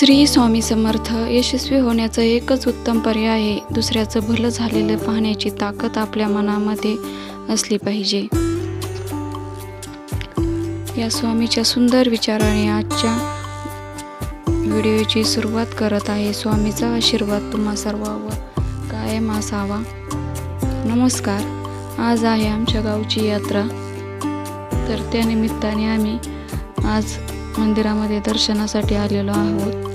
श्री स्वामी समर्थ यशस्वी होण्याचं एकच उत्तम पर्याय आहे. दुसऱ्याचं भलं झालेलं पाहण्याची ताकद आपल्या मनामध्ये असली पाहिजे. या स्वामीच्या सुंदर विचाराने आजच्या व्हिडिओची सुरुवात करत आहे. स्वामीचा आशीर्वाद तुम्हा सर्वावर कायम असावा. नमस्कार. आज आहे आमच्या गावची यात्रा. तर त्यानिमित्ताने आम्ही आज मंदिरामध्ये दर्शनासाठी आलेलो आहोत.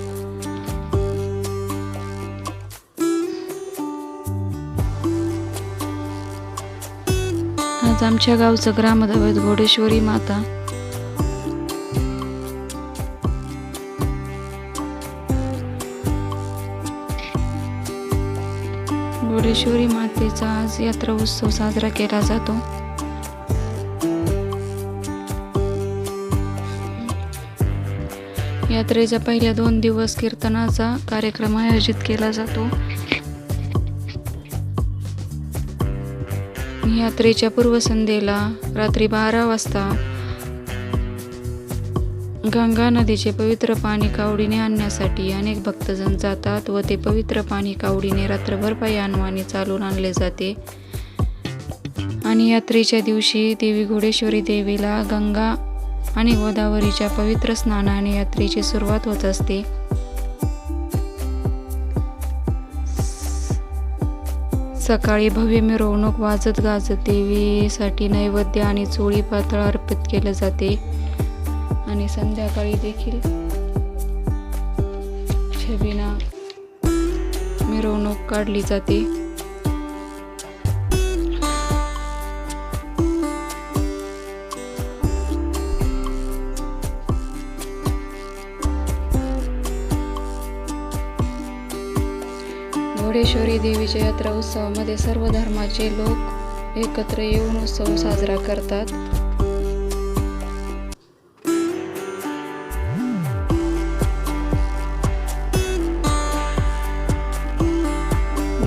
आज आमच्या गावचं ग्रामदैवत घोडेश्वरी माता. घोडेश्वरी मातेचा आज यात्रा उत्सव साजरा केला जातो. यात्रेच्या पहिल्या दोन दिवस कीर्तनाचा कार्यक्रम आयोजित केला जातो. यात्रेच्या पूर्वसंध्येला रात्री बारा वाजता गंगा नदीचे पवित्र पाणी कावडीने आणण्यासाठी अनेक भक्तजण जातात व ते पवित्र पाणी कावडीने रात्रभर पायी चालून आणले जाते. आणि यात्रेच्या दिवशी देवी घोडेश्वरी देवीला गंगा आणि गोदावरीच्या पवित्र स्नानाने यात्रेची सुरुवात होत असते. सकाळी भव्य मिरवणूक वाजत गाजत. देवीसाठी नैवेद्य आणि चोळी पातळ अर्पित केले जाते. आणि संध्याकाळी देखील छबिना मिरवणूक काढली जाते. घोडेश्वरी देवीच्या यात्रा उत्सवामध्ये सर्व धर्माचे लोक एकत्र येऊन उत्सव साजरा करतात.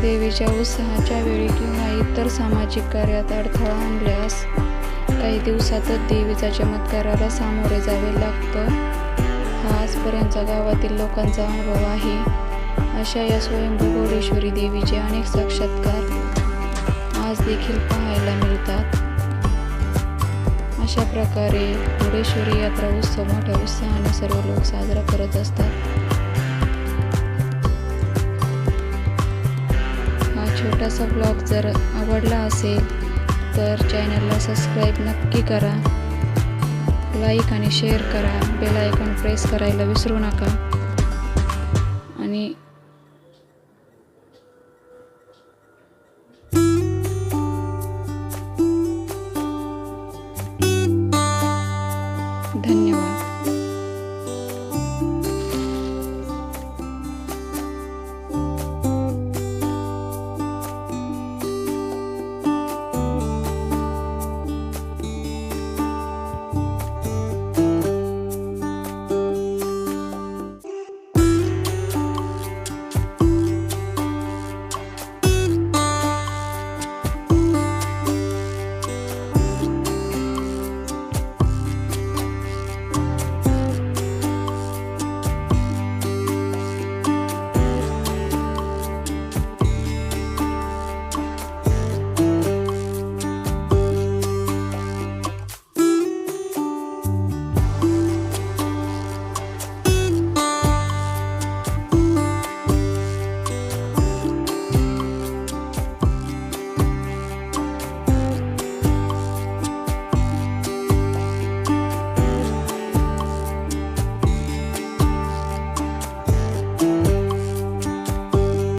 देवीच्या उत्साहाच्या वेळी किंवा इतर सामाजिक कार्यात अडथळा आणल्यास काही दिवसातच देवीचा चमत्काराला सामोरे जावे लागतं. हा आजपर्यंतचा गावातील लोकांचा अनुभव आहे. अशा या स्वयंभू घोडेश्वरी देवीचे अनेक साक्षात्कार आज देखील पाहायला मिळतात. अशा प्रकारे घोडेश्वरी यात्रा उत्सव मोठ्या उत्साहाने सर्व लोक साजरा करत असतात. हा छोटासा ब्लॉग जर आवडला असेल तर चॅनलला सबस्क्राईब नक्की करा. लाईक आणि शेअर करा. बेल आयकॉन प्रेस करायला विसरू नका. धन्यवाद